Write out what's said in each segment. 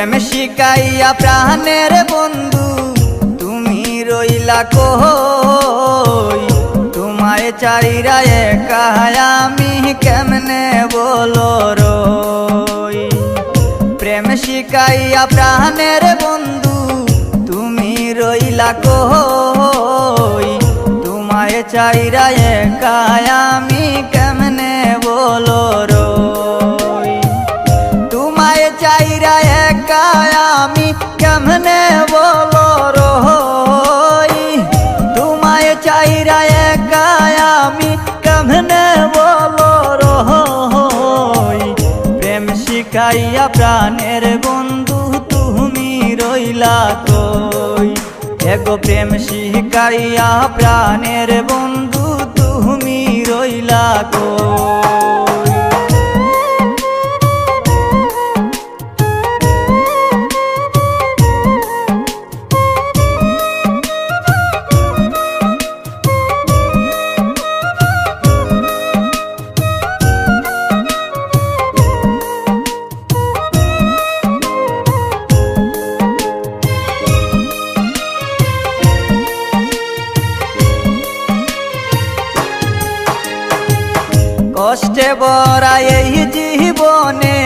প্রেম শিকাইয়া প্রাণের বন্ধু, তুমি রইলা কই? তোমায় চাইরা একা আমি কেমনে বলো রই? প্রেম শিকাইয়া প্রাণের বন্ধু, তুমি রইলা কই? তোমায় চাইরা একা আমি কেমনে বলো কেমনে বলো তোমায় চাইরা একা আমি কেমনে বলো প্রেম শিখাইয়া প্রাণের বন্ধু তুমি রইলা কই? এগো প্রেম শিখাইয়া প্রাণের বন্ধু তুমি রইলা কই? বরা এই জীবনে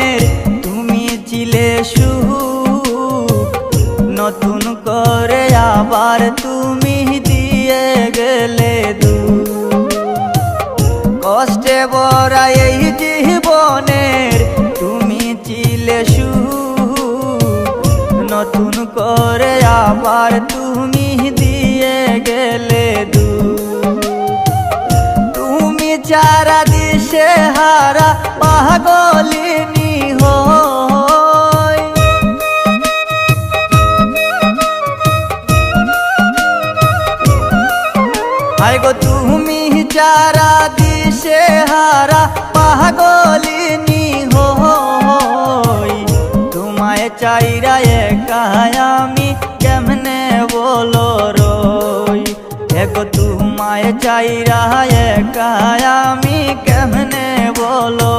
তুমি ছিলে সুখ। নতুন করে আবার তুমি দিয়ে গেলে দু কষ্টে বরা এই জীবনের তুমি ছিলে সুখ। নতুন করে আবার তুমি দিয়ে গেলে হায় গো তুমি চারা দিশে হারা পাগলিনি হই তোমায় চাইরা একা আমি কেমনে বলো রই? এগো তোমায় চাইরা একা আমি কেমনে বলো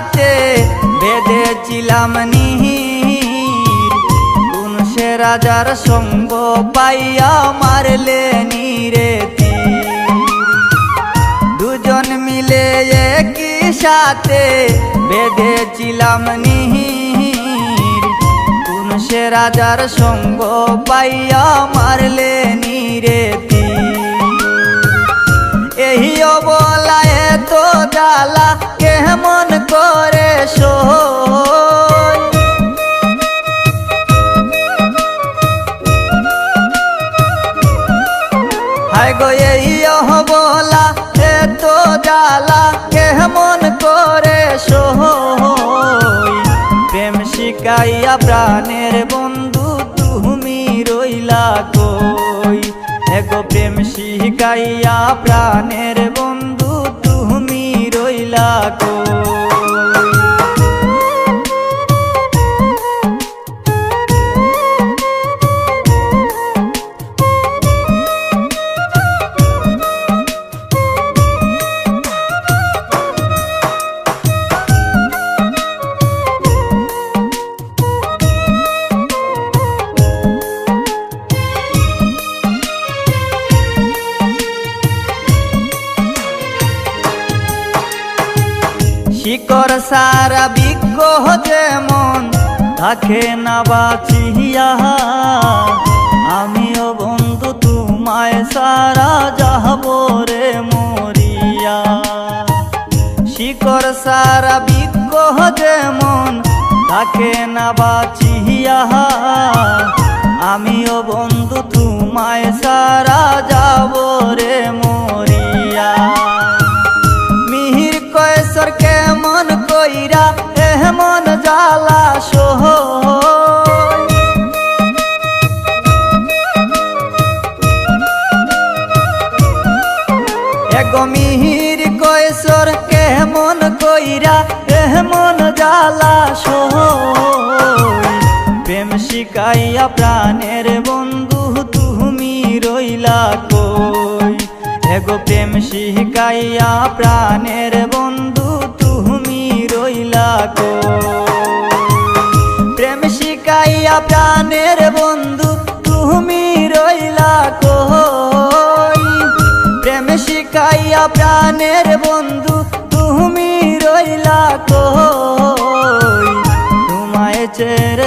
সাথে বেঁধেছিলাম নিহির কোন সে রাজার সঙ্গ পাইয়া মারলে নিরে। দুজন মিলে একই সাথে বেঁধেছিলাম নিহির কোন সে রাজার সঙ্গ পাইয়া মারলে নিরে। এই অবলায় তো জ্বালা কেমন করে প্রেম শিকাইয়া প্রাণের বন্ধু তুমি রইলা কই? এগো প্রেম শিকাইয়া প্রাণের বন্ধু তুমি রইলা কই? শিকর সারা বিজ্ঞ যেমন থাকে না বাঁচিয়া। আমিও বন্ধু, তোমায় সারা যাহব রে মরিয়া শিকর সারা বিজ্ঞ যেমন থাকে না বাঁচিয়া। আমিও বন্ধু, তোমায় সারা যাব রে মরিয়া। কইরা এমন জ্বালা সই প্রেম শিকাইয়া প্রাণের বন্ধু তুমি রইলা কই? এগো প্রেম শিকাইয়া প্রাণের বন্ধু তুমি রইলা কই? প্রেম শিকাইয়া প্রাণের বন্ধু তুমি রইলা কই? প্রেম শিকাইয়া প্রাণের বন্ধু তোমায়